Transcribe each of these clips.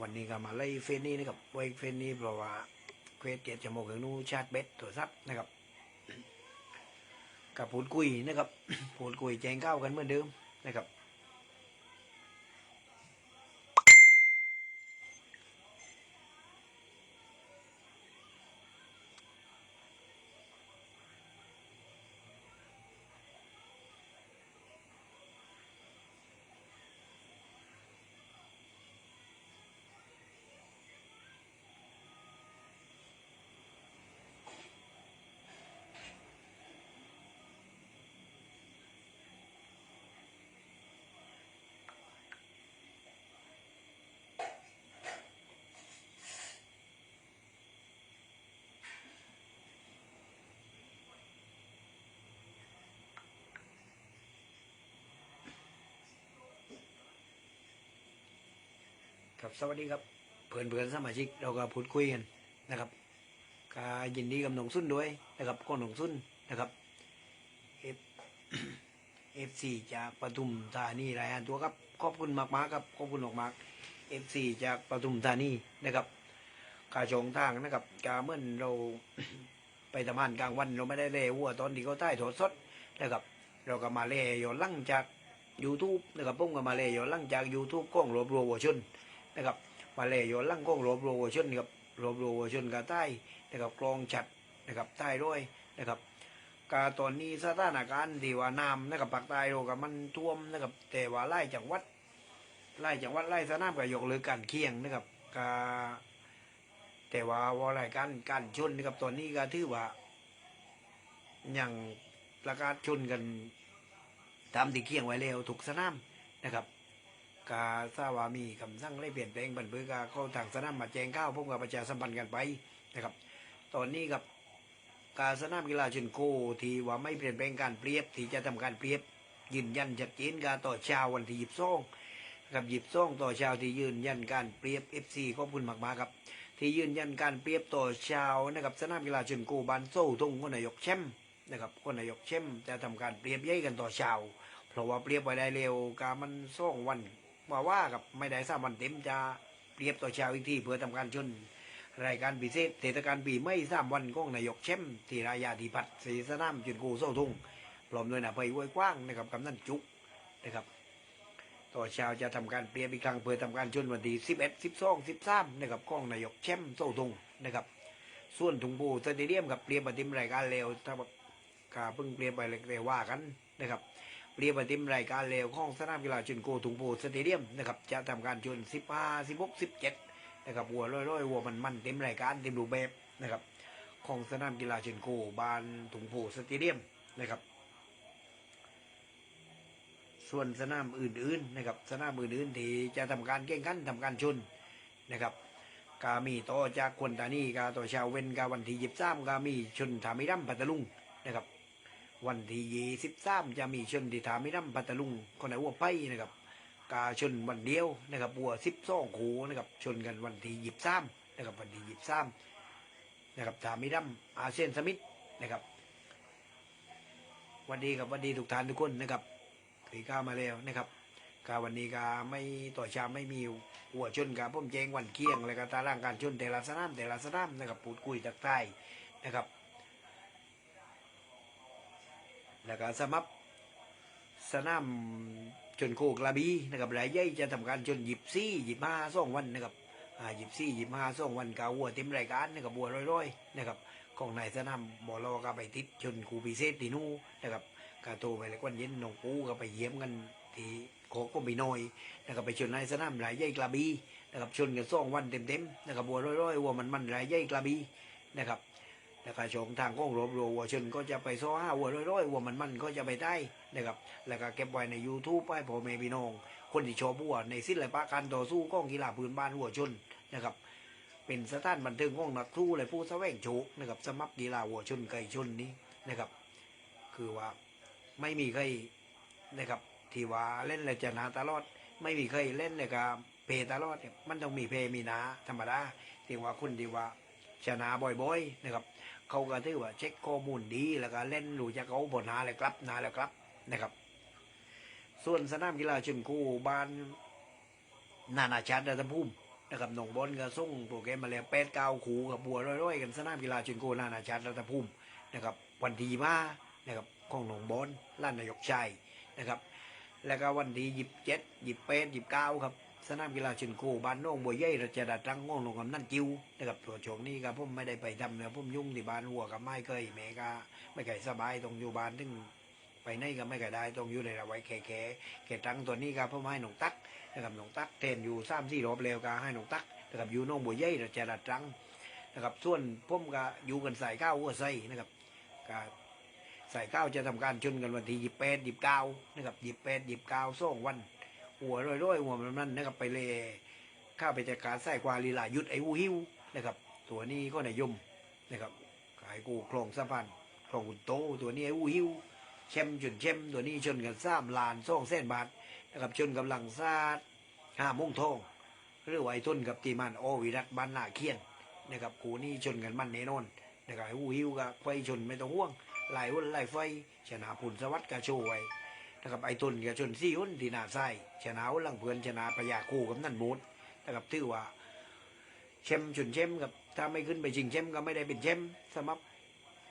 วันนี้ก็มาไล่เฟนนี่นะครับไว้เฟนนี่เพราะว่าเควสเจ็ดชั่วโมงถึงนู้นชาร์จเบ็ดตัวซับนะครับกับพูดคุยนะครับพูดคุยแจ้งก้าวกันเหมือนเดิมนะครับ ครับสวัสดีครับเพื่อนเพื่อนๆสมาชิกเราก็พูดคุยกันนะครับก็ยินดีกับหนองซุนด้วยนะครับก็หนองซุนนะครับเอฟเอฟซีจากปทุมธานีรายงานตัวครับขอบคุณมากๆครับขอบคุณมากเอฟซีจากปทุมธานีนะครับกาชงทางนะครับกาเมื่อเราไปทำงานกลางวันเราไม่ได้เล่วัวตอนที่เขาใต้ถอดสดนะครับ เราก็มาเล่ย้อนหลังจาก YouTube นะครับผมก็มาเล่ย้อนหลังจาก YouTube กล้องรวบรวมวัวชน นะครับมาเลยโยนลังกล้องรบโรวชนกับรบโรวชนกับใต้นะครับกลองจัดนะครับใต้ด้วยนะครับกาตอนนี้สถานการณ์ที่ว่าน้ำนะครับปากใต้เรกับมันท่วมนะครับแต่ว่าไล่จังหวัดไล่จังหวัดไล่สนามกับยกเลิกการเคียงนะครับกาแต่ว่าว่าอะไรการการชนนะครับตอนนี้ก็ถือว่ายังประกาศชนกันตามที่เคียงไว้แล้วถูกสนามนะครับ กาทราบว่ามีคำสั่งได้เปลี่ยนแปลงบันเบือกาเข้าทางสนามมาแจ้งก้าวพวกกับประชาสัมพันธ์กันไปนะครับ ตอนนี้กับการสนามกีฬาชินโคที่ว่าไม่เปลี่ยนแปลงการเปรียบที่จะทำการเปรียบยืนยันชัดเจนการต่อชาววันที่หยิบซ่องกับหยิบซ่องต่อช้าที่ยืนยันการเปรียบเอฟซีขอบคุณมากๆครับที่ยืนยันการเปรียบต่อช้านะครับสนามกีฬาชินโคบานโซ่ทุ่งคนนายกแชมนะครับคนนายกแชมจะทำการเปรียบใหญ่กันต่อช้าเพราะว่าเปรียบไปได้เร็วการมันซ่องวัน ว่าว่ากับไม่ได้สามวันเต็มจะเปรียบต่อช้าอีกที่เพื่อทำการชนรายการพิเศษเทศกาลปีไม่สามวันของนายกแชมทีรายาธิพัฒน์ศรีสนามจุดกูโซ่ทุ่งพร้อมด้วยนาไปห้วยกว้างนะครับกำนันจุกนะครับ ต่อช้าจะทำการเปรียบอีกครั้งเพื่อทำการชนวันที่สิบเอ็ดสิบสองสิบสามนะครับของนายกแชมโซ่ทุ่งนะครับ ส่วนถุงปูสเตเดียมกับเปรียบปฏิมรายการเร็วถ้ากาเพิ่งเปรียบไปเลยว่ากันนะครับ เรียบปฏิมรายการเร็วของสนามกีฬาจุนโกถุงโพสเตเดียมนะครับจะทำการชน15 16 17นะครับวัวร้อยๆวัวมันมันเต็มรายการเต็มรูปแบบนะครับของสนามกีฬาจุนโกบานถุงโพสเตเดียมนะครับส่วนสนามอื่นๆนะครับสนามอื่นๆที่จะทำการแข่งขันทำการชนนะครับกามีต่อจากคนตานีกาต่อชาวเวนกาวันที่ยิบซ้ำกามีชนถามิรัมปัตตลุงนะครับ วันที่ยี่สิบสามจะมีชนที่ถามิรัมปัตตลุงคนไหนวัวไปนะครับกาชนวันเดียวนะครับวัวสิบสองคูนะครับชนกันวันที่ยี่สิบสามนะครับวันที่ยี่สิบสามนะครับถามิรัมอาเซียนสมิธนะครับวันดีกับวันดีทุกท่านทุกคนนะครับตีก้ามาแล้วนะครับกาวันนี้กาไม่ต่อชามไม่มีหัวชนกาพุ่มแจงวันเคียงแล้วก็ตารางการชนแต่ละสนามแต่ละสนามนะครับพูดคุยตักใต้นะครับ แล้วก็สมับสนามชนโคกระบีนะครับรายใหญ่จะทำการชนหยิบซี่หยิบห้าสองวันนะครับหยิบซี่หยิบห้าสองวันกาวัวเต็มรายการนะครับบัวร้อยๆนะครับของนายสนามบอลก็ไปติดชนคูพิเศษทีนู่นะครับกาโตไปเลยวันเย็นน้องปูก็ไปเยี่ยมกันที่โคกก็มีน้อยนะครับไปชนนายสนามรายใหญ่กระบีนะครับชนกันสองวันเต็มๆนะครับบัวร้อยๆวัวมันมันๆรายใหญ่กระบีนะครับ แล้วก็ชงทางก้องรบรัววัวชนก็จะไปซ้อห้าวัวร้อยๆวัวมันมันก็จะไปได้นะครับแล้วก็เก็บไว้ใน YouTube ไว้พ่อแม่พี่น้อง คนที่ชอบวัวในศิลปะการต่อสู้ก้องกีฬาพื้นบ้านวัวชนนะครับเป็นสถานบันเทิงของนักสู้และผู้แสวงโชคนะครับสมัครกีฬาวัวชนไก่ชนนี้นะครับ คือว่าไม่มีใครนะครับที่ว่าเล่นแล้วจะนาตลอด ไม่มีใครเล่นเลยก็เพตลอดเนี่ยมันต้องมีเพมีนาธรรมดาที่ว่าคนที่ว่าชนะบ่อยๆนะครับ เขาก็ถือว่าเช็คข้อมูลดีแล้วก็เล่นรู้จักเขาผลนาเลยครับนาแล้วครับนะครับ ส่วนสนามกีฬาชนคูบ้านนานาชาติรัตภูมินะครับหนองบอลก็ส่งโปรแกรมมาแล้วแปดเก้าขูกับบัวร้อยๆกันสนามกีฬาชุนโกนานาชาติรัตภูมินะครับ วันที่มานะครับของหนองบอลล้านนายกชัยนะครับ แล้วก็วันที่ยี่สิบเจ็ดยี่สิบแปดยี่สิบเก้าครับ สนามกีฬาชุนโกบ้านโน่งบัวใหญ่ราชดาตรังง่วงลงกำนั่นจิ้วนะครับตัวโชงนี้ครับผมไม่ได้ไปทำเนี่ยผมยุ่งที่บ้านหัวกับไม่เคยแม่ก็ไม่เคยสบายตรงอยู่บ้านถึงไปไหนก็ไม่เคยได้ตรงอยู่ในระไว้แค่แค่แค่ตังตัวนี้ครับผมให้หนองตักนะครับหนองตักเทนอยู่สามสี่รอบแล้วก็ให้หนองตักนะครับอยู่โน่งบัวใหญ่ราชดาตรังนะครับส่วนผมก็อยู่กันใส่ข้าวหัวไส้นะครับก็ใส่ก้าวจะทำการชนกันวันที่ยี่แปดยี่เก้านะครับยี่แปดยี่เก้าสองวัน หัวร้อยๆหัวมันนั่นนะครับไปเลยข้าไปจัดการใส่ควาลีลายุดไอ้วูฮิวนะครับ ตัวนี้ก็นายมนะครับขายกูคลองสะพานคลองกุนโต ตัวนี้ไอ้วูฮิวเชมจนเชมตัวนี้ชนกันสามลานสองเส้นบาทนะครับชนกำลังซาดห้าโมงทองหรือว่าไอ้ต้นกับตีมันโอวิรัตบ้านนาเคียนนะครับกูนี่ชนกันมันแน่นอนนะครับไอ้วูฮิวกับไฟชนไม่ต้องห่วงไหลายหุ้นหลไฟชนะผุนสวัสดิ์กาโชไว้ นะครับไอ้ตุนกับชนซี่หุ้นที่นาไส้ชนะหุ้นหลังเพื่อนชนะพยาคู่กับนั่นมูดนะครับถือว่าเชมชนเชมกับถ้าไม่ขึ้นไปชิงเชมก็ไม่ได้เป็นเชมสมับ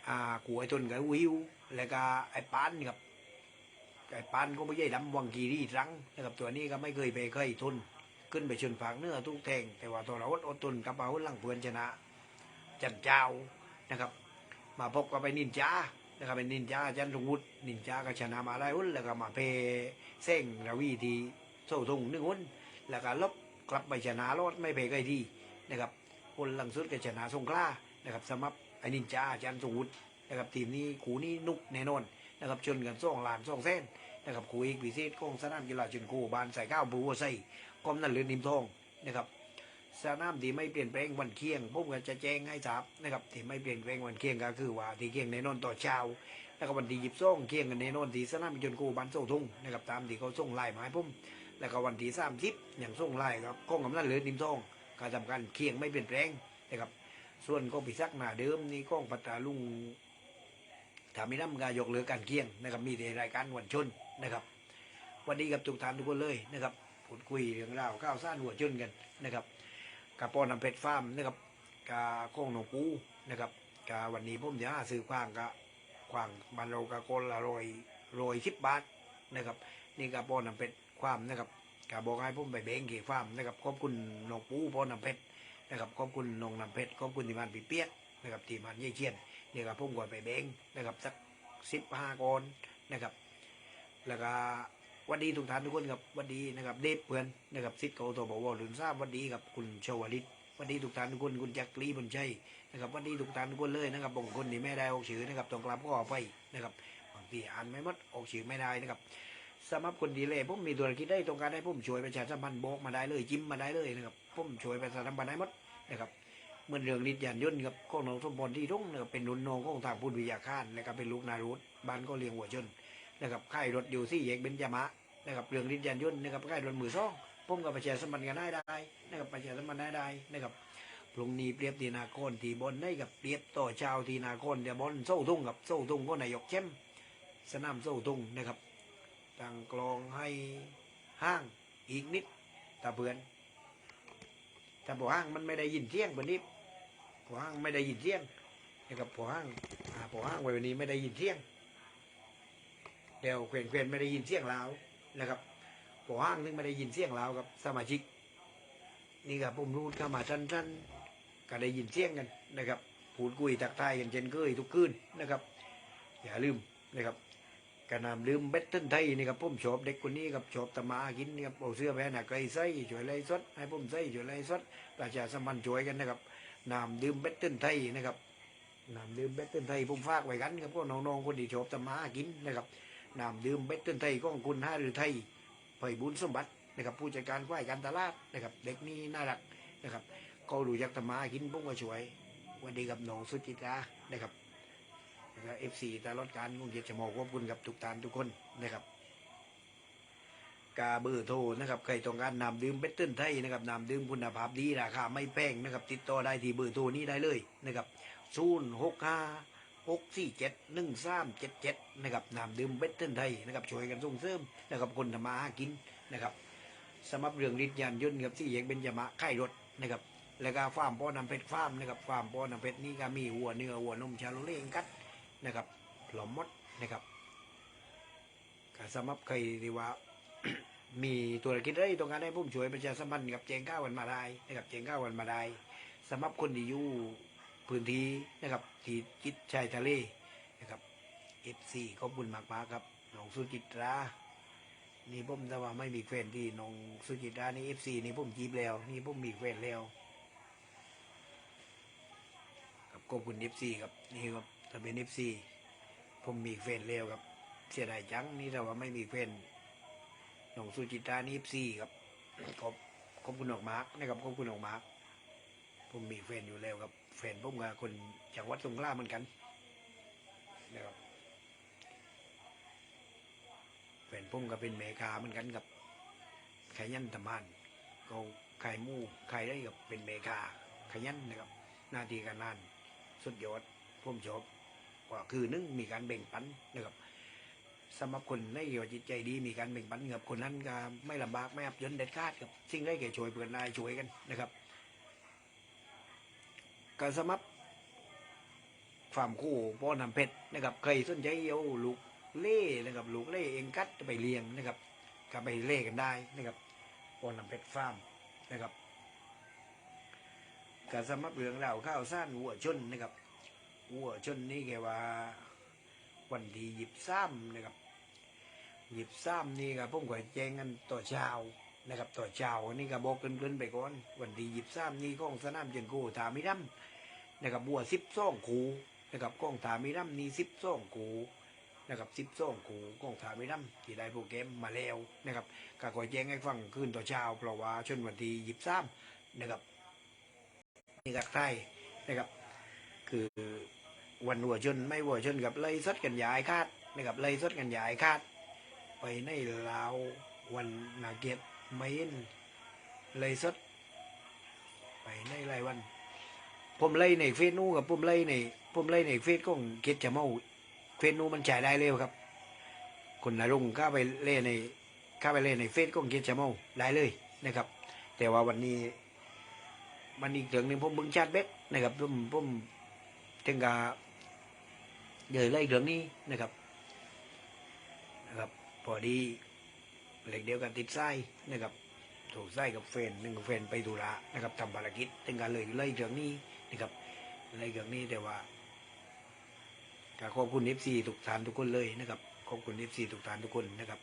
อ่ากูไอ้ตุนกับอ้วิวแล้วก็ไอ้ปานครับไอ้ปานก็ไม่ใช่ดำวังกีรีรังนะครับตัวนี้ก็ไม่เคยไปเคยทุนขึ้นไปชนฝากเนื้อทุกแทงแต่ว่าตัวเราอดอดทนกับเอาหลังเพื่อนชนะ จันเจ้านะครับ มาพบกับไปนินจา นะครับเป็นนินจาจันทงวุฒินินจาก็ชนะมาได้หุ้นแล้วก็มาเพเส้งระวีทีโซ่ทงหนึ่งหุ้นแล้วก็ลบกลับไปชนะรอดไม่เพใครทีนะครับคนหลังสุดก็ชนะสงขลานะครับสำหรับไอ้นินจาจันทงวุฒินะครับทีมนี้ขูนี้นุกแน่นอนนะครับชนกันซ่องลานซ่องเส้นนะครับขูอีกพิเศษของสนามกีฬาชนโคบานใส่ข้าวบูวไซกอมนั่นเลือนิมทองนะครับ สนามที่ไม่เปลี่ยนแปลงวันเคียงผมก็จะแจ้งให้ทราบนะครับที่ไม่เปลี่ยนแปลงวันเคียงก็คือว่าที่เคียงในนนต่อเช้าแล้วก็วันที่ยิบซ่องเคียงกันในนนที่สนามยนกูบันโซทุ่งนะครับตามที่เขาส่งไล่มาให้ผมแล้วก็วันที่สามสิบอย่างส่งไล่ครับข้องกำนันเหลือนิมทองการทำการเคียงไม่เปลี่ยนแปลงนะครับส่วนก็พิซักหน้าเดิมนี่ก้องปัตตาลุงถามีน้ำกายกเหลือการเคียงนะครับมีในรายการวันชนนะครับ วันนี้กับทุกท่านทุกคนเลยนะครับพูดคุยเรื่องราวก้าวสร้างหัวชนกันนะครับ กาปอนำเพชรฟาร์มนะครับกาโค้งหนองปูนะครับกาวันนี้ผมจะซื้อควางกะควางบานเรากะคนละรอยรอยสิบบาทนะครับ นี่กาปอนำเพชรความนะครับกาบอกให้ผมไปเบงเกี่ฟาร์มนะครับขอบคุณหนองปูปอนำเพชรนะครับขอบคุณนองนำเพชรขอบคุณทีมงานปีเปียกนะครับทีมงานเยี่ยเชียนนี่ครับผมก่อนไปเบงนะครับสักสิบห้าคนนะครับ แล้วก็ วันดีทุกท่านทุกคนครับวันดีนะครับเดฟเพื่อนนะครับซิดเขาตัวบอกว่าหลุนทราบวันดีกับคุณชวลิตวันดีทุกท่านทุกคนคุณจักรีบุญชัยนะครับวันดีทุกท่านทุกคนเลยนะครับบางคนนี่ไม่ได้ออกชื่อนะครับต้องกลับก็ออกไปนะครับบางทีอ่านไม่หมดออกชื่อไม่ได้นะครับสำหรับคนดีเลยผมมีธุรกิจได้ตรงการให้ผมช่วยประชาสัมพันธ์บอกมาได้เลยจิ้มมาได้เลยนะครับผมช่วยประชาสัมพันธ์ได้หมดนะครับเหมือนเรื่องนิดยานยนต์ครับของน้องสมพรที่รุ่งนะครับเป็นนุ่นน้องของทางพุทธวิทยาคารนะครับเป็นลูกนารุตบ้านก็เลี้ยงหัวชนนะครับค่ายรถอยู่ที่แยกเบญจมะ นะครับเรื่องริญญาณยนต์นะครับค่ายรถมือซ่องผมกับประชาสัมพันธ์กันได้ได้นะครับประชาสัมพันธ์ได้ได้นะครับพรุ่งนี้เปรียบตีนาโคนตีบอลได้กับเปรียบต่อชาวตีนาโคนเดี๋ยวบอลโซ่ทุ่งกับโซ่ทุ่งก็นายกเข้มสนามโซ่ทุ่งนะครับตั้งกลองให้ห้างอีกนิดตาเพื่อนแต่พอห้างมันไม่ได้ยินเสียงวันนี้พอห้างไม่ได้ยินเสียงนะครับพอห้างอ่าพอห้างวันนี้ไม่ได้ยินเสียงเดี๋ยวเควนเควนไม่ได้ยินเสียงเรา นะครับปอห้างถึงไม่ได้ยินเสียงเรากับสมาชิก นี่ครับผมรูดเข้ามาสั้นๆก็ได้ยินเสียงกันนะครับพูดคุยทักทายกันเช่นเคยทุกคืนนะครับอย่าลืมนะครับกระนำลืมเบ็ดเทินไทยนี่ครับผมชอบเด็กคนนี้ครับชอบตะมากินนี่ครับเอาเสื้อแพ้หนักไกลใส่ช่วยไล่สดให้ผมใส่ช่วยไล่สดประชาสัมพันธ์ช่วยกันนะครับนำดื่มเบ็ดเทินไทยนะครับนำดื่มเบ็ดเทินไทยผมฝากไว้กันครับพวกน้องๆคนที่ชอบตะมากินนะครับ นำดื่มเบ็ดเตือนไทยของคุณห้าหรือไทยไผ่บุญสมบัตินะครับ ผู้จัดการฝ่ายการตลาดนะครับ เด็กนี่น่ารักนะครับก็รู้จักธรรมากินพวกมาช่วยวันดีกับน้องสุจิตานะครับเอฟซีตลอดการงงเกียรติมอขอบคุณกับทุกท่านทุกคนนะครับกาเบอร์โทรนะครับใครต้องการนำดื่มเบ็ดเตือนไทยนะครับนำดื่มคุณภาพดีราคาไม่แพงนะครับ ติดต่อได้ที่เบอร์โทรนี้ได้เลยนะครับศูนย์หกห้า หกสี่เจ็ดหนึ่งสามเจ็ดเจ็ดนะครับน้ำดื่มเบ็ดเทินไทยนะครับช่วยกันส่งเสริมนะครับคนทำมาหากินนะครับสำหรับเรื่องฤทธิ์ยานยนต์กับที่แยกเบญจมะค่รถนะครับแล้วก็ฟาร์มป้อนำเพชรฟาร์มนะครับฟาร์มป้อนำเพชรนี่ก็มีวัวเนื้อวัวนมชาโลเล่งกัดนะครับหลอมมดนะครับก็สำหรับใครที่ว่ามีธุรกิจอะไรต้องการให้ผมช่วยประชาสัมพันธ์กับเจงก้าวันมาได้นะครับเจงก้าวันมาได้สำหรับคนที่อยู่พื้นที่นะครับ ที่จิตชายทะเลนะครับเอฟซีขอบคุณมากมากครับน้องสุจิตรานี่ผมแต่ว่าไม่มีแฟนที่น้องสุจิตรานี่เอฟซีนี่ผมจีบแล้ว นี่ผมมีแฟนแล้วครับขอบคุณเอฟซีครับนี่ครับถ้าเป็นเอฟซีผมมีแฟนแล้วครับ เสียดายจังนี่แต่ว่าไม่มีแฟนน้องสุจิตรานี่เอฟซีครับขอบขอบคุณออกมาร์กนะครับขอบคุณออกมาร์กผมมีแฟนอยู่แล้วครับ แฟนผมกับคนจากวัดสงขลาเหมือนกันนะครับแฟนผมก็เป็นเมกาเหมือนกันกับขยันทำงานก็ขายหมู่ขายได้กับเป็นเมกาขยันนะครับหน้าที่การงานสุดยอดผมชอบว่าคือนึ่งมีการแบ่งปันนะครับสำหรับคนในเกี่ยวจิตใจดีมีการแบ่งปันกับคนนั้นก็ไม่ลำบากไม่อับยนเด็ดขาดกับสิ่งได้แก่ช่วยเพื่อนนายช่วยกันนะครับ การสมัครฟาร์มคู่ป้อนำเพชรนะครับเคยสนใจเอาลูกเล่นะครับลูกเล่เองกัดไปเลี้ยงนะครับก็ไปเล่กันได้นะครับปอนำเพชรฟาร์มนะครับการสมัครเรื่องเราข้าวซ่านวัวชนนะครับวัวชนนี่แกว่าวันที่หยิบซ้ำนะครับหยิบซ้ำนี่ก็ผมก็แจ้งกันต่อเช้า นะครับต่อเช้านี่ก็บอกเกินๆไปก่อน วันที่หยิบซ้ำนี่ของสนามเจนโกถามิรัมนะครับบัวสิบซ่องคูนะครับกล้องถามิรัมนี่สิบซ่องคูนะครับซิปซ่องกูก้องถาม่น้ำที่ได้โปรแกรมมาแล้วนะครับก็ขอแจ้งให้ฟังคืนต่อเช้าเพราะว่าชนวันที่ยิบซ้ำนะครับนี่ก็ใช่นะครับ คือวันหัวชนไม่หัวชนกับไล่สดกันยายคาดนะครับไล่สดกันยายคาด ไปในลาววันนาเกียรต ไม่เห็นไล่สดไปในรายวัน ผมไล่ในเฟซนู้กับผมไล่ในผมไล่ในเฟซของเกียรติจะเมาเฟซนู้มันจ่ายได้เร็วครับ คนนรงค์เข้าไปเล่นในข้าไปเล่นในเฟซก็เกียรติชาได้เลยนะครับ แต่ว่าวันนี้มันอีกเรื่องหนึ่งผมเบึงชาติเบ็ดนะครับผมผมถึงกับเดี๋ยวไล่เรื่องนี้นะครับนะครับ พอดี เหล็กเดียวกันติดไส้นะครับถูกไส้กับแฟนหนึ่งกับแฟนไปธุระนะครับทำภารกิจถึงกันเลยไล่เรื่องนี้นะครับไล่เรื่องนี้แต่ว่าก็ขอบคุณเอฟซีทุกท่านทุกคนเลยนะครับขอบคุณเอฟซีทุกท่านทุกคนนะครับ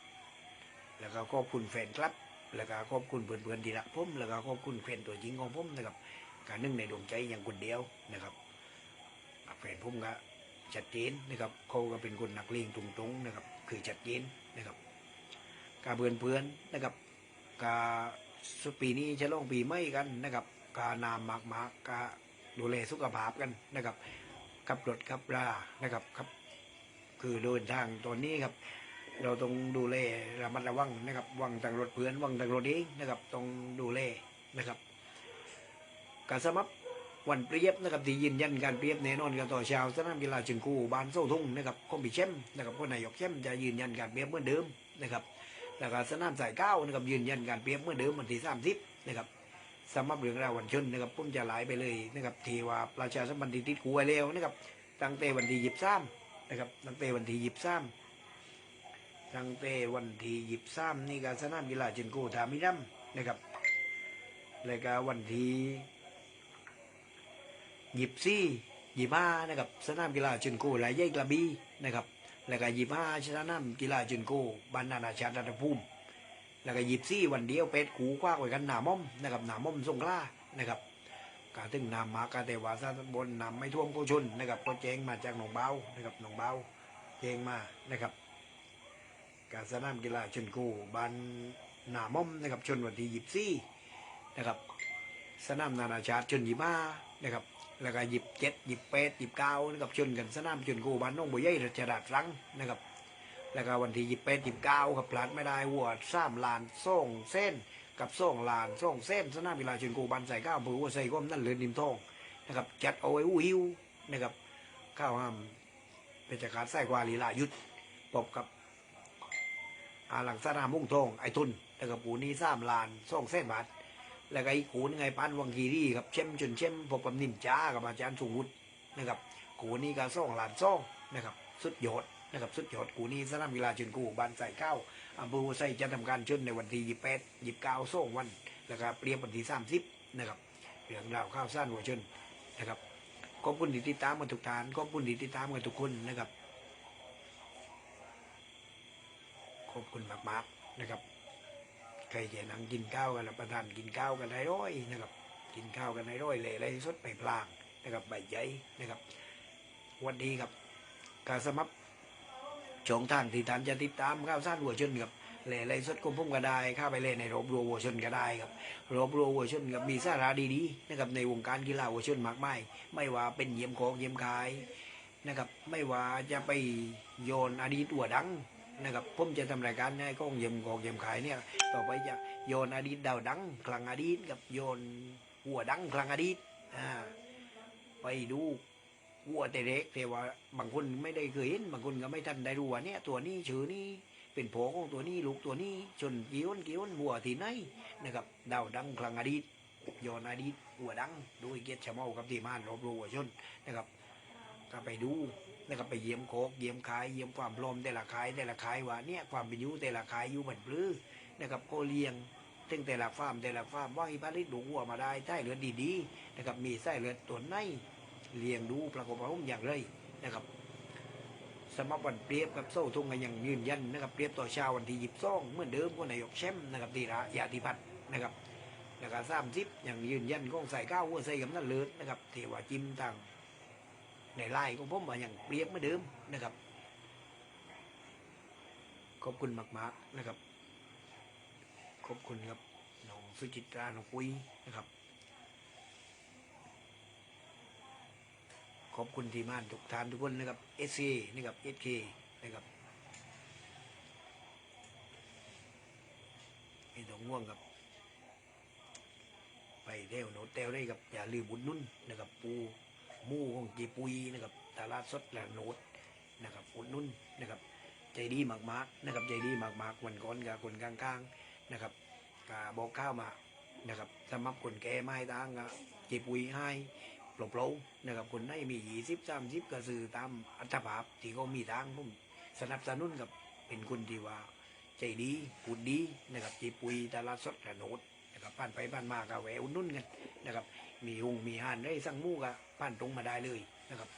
แล้วก็ขอบคุณแฟนครับ แล้วก็ขอบคุณเพื่อนๆที่รักผมแล้วก็ขอบคุณแฟนตัวจริงของผมนะครับการนึ่งในดวงใจอย่างคนเดียวนะครับแฟนผมก็ชัดเจนนะครับเขาก็เป็นคนนักเลงตรงๆนะครับ คือชัดเจนนะครับ กาเพื่อนเพื่อนนะครับกาสุปีนี้จะลองปีไม่กันนะครับกานามมากๆกกาดูแลสุขภาพกันนะครับขับรถขับรานะครับครับคือเดินทางตอนนี้ครับ เราต้องดูแลระมัดระวังนะครับวังทางรถเพื่อนวังทางรถเองนะครับต้องดูแลนะครับการสมัครวันเปรียบนะครับที่ยืนยันการเปรียบแน่นอนกันต่อชาวสนามกีฬาจึงกูบานโซ่ทุ่งนะครับคอมบิเชมนะครับคนนายกเข้มจะยืนยันการเปรียบเหมือนเดิมนะครับ แล้วก็สนามสายเก้านะครับยืนยันการเปรียบเมื่อเดิมวันที่สามสิบนะครับสำหรับเรื่องราววันชนนะครับผมจะไลไปเลยนะครับทีว่าประชาสัมพันธ์ติดกูไว้แล้วนะครับตั้งแต่วันที่ยิบซ้ำนะครับตั้งแต่วันที่ยิบซ้ำตั้งแต่วันที่ยิบซ้ำนี่ก็สนามกีฬาจินโกทามิรัมนะครับแล้วก็วันที่ยิบซี่ยิบห้านะครับสนามกีฬาจินโกหลายใหญ่กระบี่นะครับ แล้วก็ยิบห้าสนามกีฬาจินโกบ้านนานาชาติรัตภูมิ แล้วก็ยิบซี่วันเดียวเป็ดขูคว้าไว้กันหนาม่อมนะครับหนาม่อมสงขลานะครับการถึงนำมากาแต่วาซะบนนำไม่ท่วมโกชนนะครับก็แจ้งมาจากหนองเบานะครับหนองเบาแจ้งมานะครับ การสนามกีฬาชนกูบานหนาม่อมนะครับชนวันที่ยิบซี่นะครับ สนามนานาชาติชนยิบ้านะครับแล้วก็หยิบเจ็ดหยิบเป็ดหยิบเก้านะครับชนกันสนามชนกูบ้านน้องบัวใหญ่รัชดาตรังนะครับแล้วก็วันที่หยิบแปดหยิบเก้ากับพลาดไม่ได้วัวสามลานส่งเส้นกับส่งลานส่งเส้นสนามกีฬาชิงกูบันใส่ก้าวมือวัวใส่ก้มนั่นเลือนนิมทองนะครับจัดเอาไว้อู้หิวนะครับข้าวห้ามเป็นจักรใส่กวาลีลายุทธปบกับอาหลังสนามมุ่งทองไอทุนแล้วกับปูนี้สามลานส่งเส้นบาท แล้วก็อีกขูนไงปานวังกีรีครับเช่มจนเช่มพบกับนินจ้ากับอาจารย์สุวุฒินะครับขูนี่ก็ซ่องหลานซ่องนะครับสุดยอดนะครับสุดยอดขูนี่สนามกีฬาชนกูบ้านใส่เก้าอำเภอหัวไส่จะทำการชนในวันที่ยี่แปดยี่เก้าซ่องวันแล้วก็เปรียบวันที่สามสิบนะครับเรื่องราวข้าวสั้นหัวชนนะครับขอบคุณที่ติดตามกันทุกท่านขอบคุณที่ติดตามกันทุกคนนะครับขอบคุณมากๆนะครับ ใครจะนั่งกินข้าวกันรับประทานกินข้าวกันได้ร้อยนะครับ กินข้าวกันได้ร้อยเลยอะไรสดไปพลางนะครับใบใหญ่นะครับ วันนี้ครับกาสมับชงทางที่ท่านจะติดตามข้าวสารวัวชนครับเล่ไรสดกุมพุ่มก็ได้ข้าไปเล่นในรบรัววัวชนก็ได้ครับรบรัววัวชนกับมีสาระดีๆนะครับในวงการกีฬาวัวชนมากมายไม่ว่าเป็นเยี่ยมของเยี่ยมกายนะครับ ไม่ว่าจะไปโยนอดีตอัวดัง นะครับผมจะทำรายการในกล้องเยี่ยมของเยี่ยมขายเนี่ยต่อไปจะโยนอดีตดาวดังคลังอดีตกับโยนหัวดังคลังอดีตอ่าไปดูวัวแต่เล็กแต่ว่าบางคนไม่ได้เคยเห็นบางคนก็ไม่ทันได้รู้ว่าเนี่ยตัวนี้ชื่อนี้เป็นโผของตัวนี้ลูกตัวนี้ชนกิ้วนกิ้วนวัวที่ไหนนะครับดาวดังคลังอดีตโยนอดีตหัวดังโดยเกียรติชะเมากับทีมานรบรู้หัวชนนะครับก็ไปดู นะครับไปเยี่ยมโคกเยี่ยมขายเยี่ยมความพร้อมแต่ละขายแต่ละขายว่าเนี่ยความเป็นยูแต่ละขายอยู่เหมือนปลื้อนะครับก็เลี้ยงซึ่งแต่ละฟาร์มแต่ละฟาร์มว่าอีผลิดูวัวมาได้ใช่เลือดดีๆนะครับมีไส้เลือดตัวไหนเลี้ยงดูประกอบอาวุธอย่างไรนะครับสำหรับวันเปรียบกับโซ่ทุ่งกันอย่างยืนยันนะครับเปรียบต่อชาววันที่หยิบซ่องเหมือนเดิมก็นายกแชมป์นะครับตีระยาธิพัฒน์นะครับแล้วก็สามสิบอย่างยืนยันกองใส่ก้าวหัวใส่กับนั่นเลือดนะครับเทวาจิมต่าง ในไลน์ของผมมาอย่างเปรียบเหมือนเดิมนะครับ ขอบคุณมาก ๆนะครับ ขอบคุณครับน้องสุจิตราน้องปุ้ยนะครับ ขอบคุณทีมงานทุกท่านทุกคนนะครับเอสซีนะครับเอสเคนะครับไม่ต้องง่วงครับไปเที่ยวโนเตลได้ครับอย่าลืมบุญนุ่นนะครับปู มู่ของจีปุยนะครับตลาดสดแหละโนดนะครับอุดนุ่นนะครับ ใจดีมากๆนะครับ ใจดีมากๆวันก่อนกับคนกลางๆนะครับกาบอกข้าวมานะครับสำหรับคนแก่ไม้ต่างกับจีปุยให้ปลบเปล่านะครับคนไหนมียี่สิบสามสิบก็ซื้อตามอัตภาพที่เขามีทางผมสนับสนุนกับเป็นคนที่ว่าใจดีพูดดีนะครับจีปุยตลาดสดและโนดนะครับผ่านไปผ่านมาก็แวะอุดหนุ่นกันนะครับ มีหงมีหานได้สั่งมู่กะผ่านตรงมาได้เลยนะครับ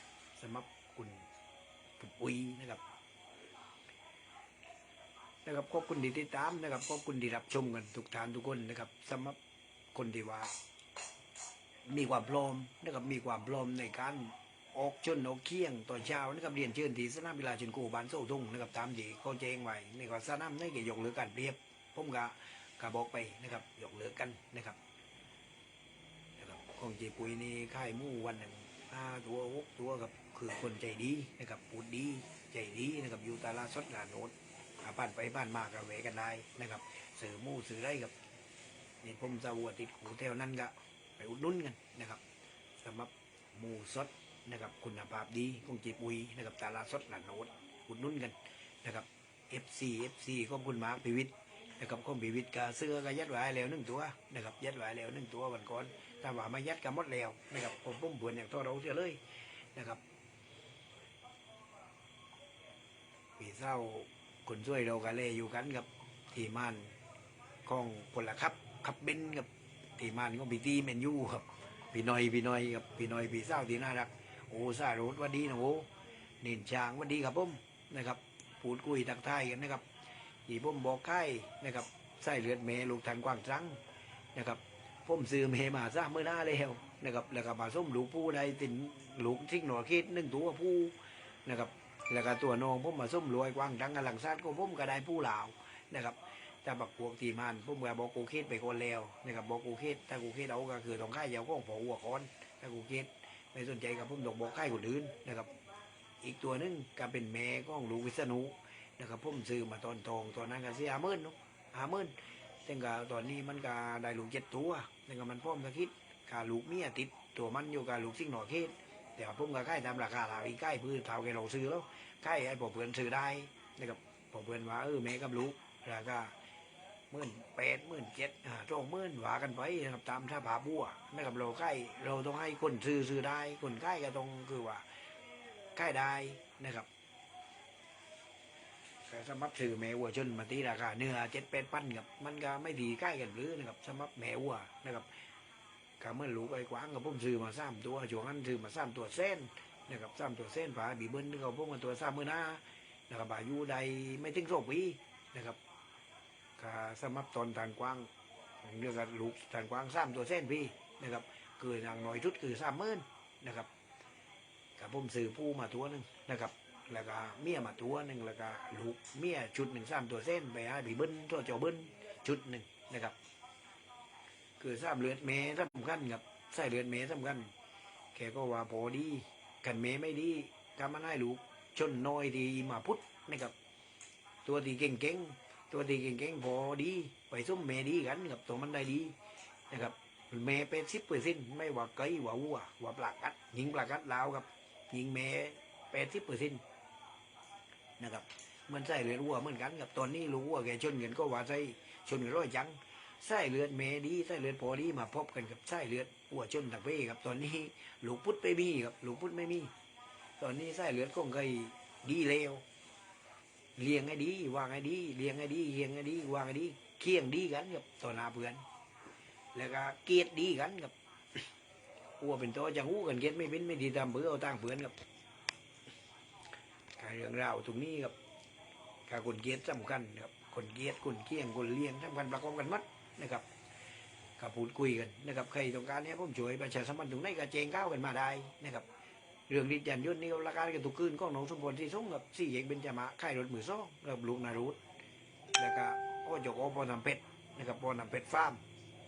สำหรับคุณคุณปุยนะครับนะครับขอบคุณที่ติดตามนะครับขอบคุณที่รับชมกันทุกท่านทุกคนนะครับสำหรับคนที่ว่า มีความพร้อมนะครับมีความพร้อมในการออกชนออกเคียงตอนเช้านะครับเรียนเชิญที่สนามกีฬาชนกูบานโซ่ทุ่งนะครับตามที่เขาแจ้งไว้ในก่อนสนามในเกี่ยกเหลือการเรียบผมกะกะบอกไปนะครับยกเหลือกันนะครับ ของเจปุยนี่ค่ายหมู่วันหนึ่งห้าตัวหกตัวกับคือคนใจดีนะครับพูดดีใจดีนะครับอยู่ตาลาสดลานโนดบ้านไปบ้านมากกับเวกันได้นะครับสื่อหมู่สื่อได้กับนี่ผมจะวัวติดหูแถวนั้นก็ไปอุดนุนกันนะครับสำหรับหมูสดนะครับคุณภาพดีของเจปุยนะครับตาลาสดลานโนดอุดนุนกันนะครับ FC FC ขอบคุณมาพิวิทย์นะครับของพิวิทย์กาเสื้อก็ยัดไว้แล้วหนึ่งตัวนะครับยัดไว้แล้วหนึ่งตัววันก่อน ถ้าว่ามายัดกันหมดแล้วนะครับผมปุ้มเบือนอย่างตัวเราเสียเลยนะครับพี่เศร้าคนช่วยเรากันเลยอยู่กันกับทีมานของพละครับขับเบนกับทีมานของพี่ตีเมนยูครับพี่น้อยพี่น้อยกับพี่น้อยพี่เศร้าที่น่ารักโอ้ซาโรดวันดีนะโอ้เนินช้างวันดีครับผมนะครับพูดคุยทักทายกันนะครับที่ผมบอกใกล้นะครับใส่เลือดเมลูกทันกว้างจังนะครับ ผมซื้อเมมาซะเมื่อหน้าแล้วนะครับแล้วก็มาส้มหลูกผู้ใดตินหลูกทิ้งหน่อคิดนึ่งตัวผู้นะครับแล้วก็ตัวน้องผมมาส้มรวยกว้างดังกำลังซาดก็ผมก็ได้ผู้เหล่านะครับแต่บักพวกตีมันผมก็บอกกูคิดไปคนแล้วนะครับบอกกูคิดถ้ากูคิดเอาก็คือต้องค่ายยาวก้องผอหัวคอนถ้ากูคิดไม่สนใจกับผมต้องบอกค่ายคนอื่นนะครับ อีกตัวนึงก็เป็นแม่ก้องลูกวิษณุนะครับผมซื้อมาตอนทองตอนนั้นก็เสียห้าหมื่นเนาะห้าหมื่น แต่ก็ตอนนี้มันก็ได้ลูกเจ็ดตัวแต่ก็มันพร้อมจะคิดกาลูกเมียติดตัวมันอยู่กับลูกสิ่งหน่อเขตแต่ว่าผมก็ใกล้ตามราคาเราอีกใกล้พื้นเท่าแกเราซื้อแล้วใกล้ไอ้พอเพื่อนซื้อได้นะครับพอเพื่อนว่าเออแม่กับลูกแล้วก็หมื่นแปดหมื่นเจ็ดอ่าสองหมื่นหวากันไปนะครับตามถ้าผาบัวนะครับเราใกล้เราต้องให้คนซื้อซื้อได้คนใกล้ก็ต้องคือว่าใกล้ได้นะครับ แต่สำหรับซื้อแม่วัวชนมาตีราคาเนื้อเจ็ดแปดพันกับมันก็ไม่ดีใกล้กันหรือนะครับสำหรับแม่วัวนะครับก็เมื่อลูกไอ้กว้างกับผมซื้อมาสามตัวช่วงนั้นซื้อมาสามตัวเส้นนะครับสามตัวเส้นฝาบีเบิ้ลที่เขาพวกมาตัวสามมือหน้านะครับอายุใดไม่ถึงสองปีนะครับก็สมับตอนทางกว้างเรื่องกับลูกทางกว้างสามตัวเส้นพี่นะครับคืออย่างน้อยชุดคือสามหมื่นนะครับกับผมซื้อผู้มาตัวหนึ่งนะครับ แล้วก็เมียมาตัวหนึ่งแล้วก็ลูกเมียชุดหนึ่งสามตัวเส้นไปให้ผีเบิ้ลตัวเจ้าเบิ้ลชุดหนึ่งนะครับ คือสามเลือดเมสำคัญกับใส่เลือดเมสำคัญแกก็ว่าพอดีกันเมไม่ดีทำมันให้ลูกชนน้อยดีมาพุทธนะครับ ตัวที่เก่งๆตัวที่เก่งๆพอดีไปส้มเมดีกันกับตัวมันได้ดีนะครับเมเป็นสิบเปอร์เซ็นต์ไม่ว่าไก่ว่าวัวว่าปลากัดยิงปลากัดลาวกับยิงเมเป็นสิบเปอร์เซ็นต์ นะครับเหมันใส่เลือดวัวเหมือนกันกับตอนนี้รู้ว่าแกชนกันก็ว่าใส่ชนกันร้อยจังใส่เลือดเมดีใส่เลือดพอดีมาพบกันกับใส่เลือดวัวชนตะเป้ครับตอนนี้หลูกพุทธไม่มีครับหลูกพุทธไม่มี ตอนนี้ใส่เลือดก็เคยดีเลวเลี้ยงให้ดีวางให้ดีเลี้ยงให้ดีเลี้ยงให้ดีวางให้ดีเคียงดีกันกับต่อหน้าเพื่อน แล้วก็เกียดดีกันกับอ้วเป็นตัวจังอู้กันเกียดไม่เป็นไม่ดีตามเบื่อเอาตั้งเพื่อนกับ เรื่องราวตรงนี้กับการคนเกียดสำคัญครับคนเกียดคนเคียงคนเลี้ยงสำคัญประกอบกันมัดนะครับกับพูดคุยกันนะครับใครต้องการเนี่ยผมช่วยประชาสัมพันธ์ตรงไหนก็แจ้งก้าวกันมาได้นะครับเรื่องดิจันยนต์นี่ราคากันทุกคืนของน้องสมพลที่ส่งกับสี่เอกเบญจมาค่ายรถมือซ่องกับลูกนารุตแล้วก็โอ้จกโอปอนำเป็ดนะครับปอนำเป็ดฟาร์ม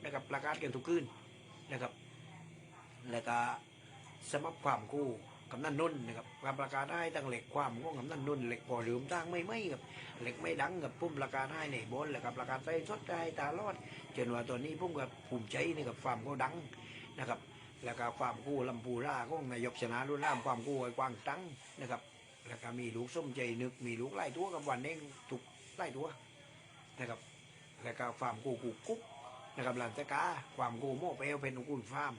นะครับราคากันทุกคืนนะครับแล้วก็สมัครความกู้ กำนันนุ่นนะครับการประกาศได้ตั้งเหล็กความของกำนันนุ่นเหล็กพอหรือมตั้งไม่ไม่กับเหล็กไม่ดังกับพุ่มประกาศให้ในบนแล้วกับประกาศใส่สดได้ตาลอดจนว่าตอนนี้พุ่มกับภูมิใจนี่กับฟาร์มก็ดังนะครับ แล้วก็ความกู้ลำพูร่าของนายกชนะรุ่นร่ามความกู้ไอ้กวางตั้งนะครับแล้วก็มีลูกส้มใจนึกมีลูกไล่ตัวกับวันเองถูกไล่ตัวนะครับแล้วก็ความกู้กูกุ๊กนะครับหลังจากาความกู้โม่เปลวเป็นกู้ฟาร์ม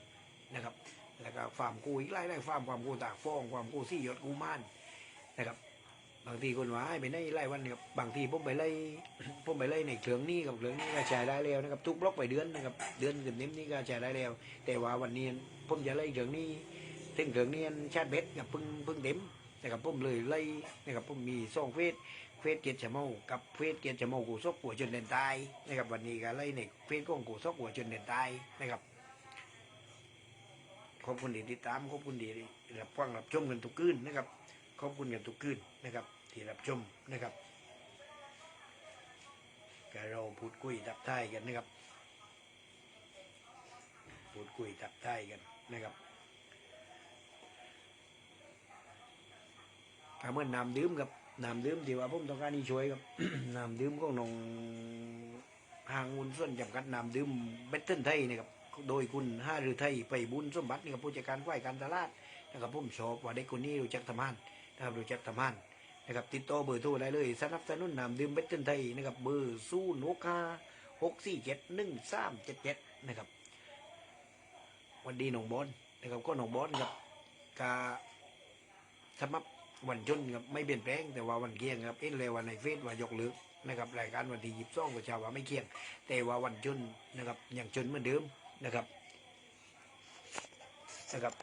นะครับ แล้วก็ฟาร์มกู้อีกไล่ไล่ฟาร์มความกู้ตากฟองความกู้ซี่ยศกู้ม่านนะครับ บางทีคนว่าไปในไล่วันเนี่ยบบางทีผมไปไล่ผมไปไล่ในเครื่องนี้กับเครื่องนี้ก็ใช้ได้แล้วนะครับ ทุกบล็อกไปเดือนนะครับ เดือนกับนิ้มนี่ก็ใช้ได้แล้ว แต่ว่าวันนี้ผมจะไล่เครื่องนี้ถึงเครื่องนี้ชาร์จเบ็ดกับพึ่งพึ่งเต็มนะครับผมเลยไล่นะครับผมมีสองเฟสเฟสเกียรติชมากับเฟสเกียรติชมากูซกหัวจนเด่นตายนะครับวันนี้ก็ไล่ในเฟสของกูซกหัวจนเด่นตายนะครับ ขอบคุณที่ติดตามขอบคุณที่รับฟังรับชมกันทุกคืนนะครับ ขอบคุณกันทุกคืนนะครับ ที่รับชมนะครับก็เราพูดคุยทักทายกันนะครับ พูดคุยทักทายกันนะครับถ้าเมื่อน้ำดื่มกับน้ำดื่มที่ว่าผมต้องการนี่ช่วยครับน้ำดื่มของน้องหางวุนส่วนจำกัดน้ำดื่มเบตเทิลไทยนะครับ โดยคุณห้าหรือไทยไปบุญสมบัตินี่ครับผู้จัดการฝ่ายการตลาดนะครับผมชอบว่าเด็กคนนี้รู้จักทำงานนะครับรู้จักทำงานนะครับติดต่อเบอร์โทรได้เลยสนับสนุนนำดื่มเบตเทิลไทยนะครับเบอร์ศูนกาหกสี่เจ็ดหนึ่งสามเจ็ดเจ็ดนะครับวันดีหนองบอนนะครับก็หนองบอนครับกาสมับวันจนครับไม่เปลี่ยนแปลงแต่ว่าวันเกียงครับเอ็นเลยวันในเฟซว่ายกเลิกนะครับรายการวันที่ยิบซ่องประชาวว่าไม่เกียง แต่ว่าวันจนนะครับอยังจนเหมือนเดิม นะครับนะครับ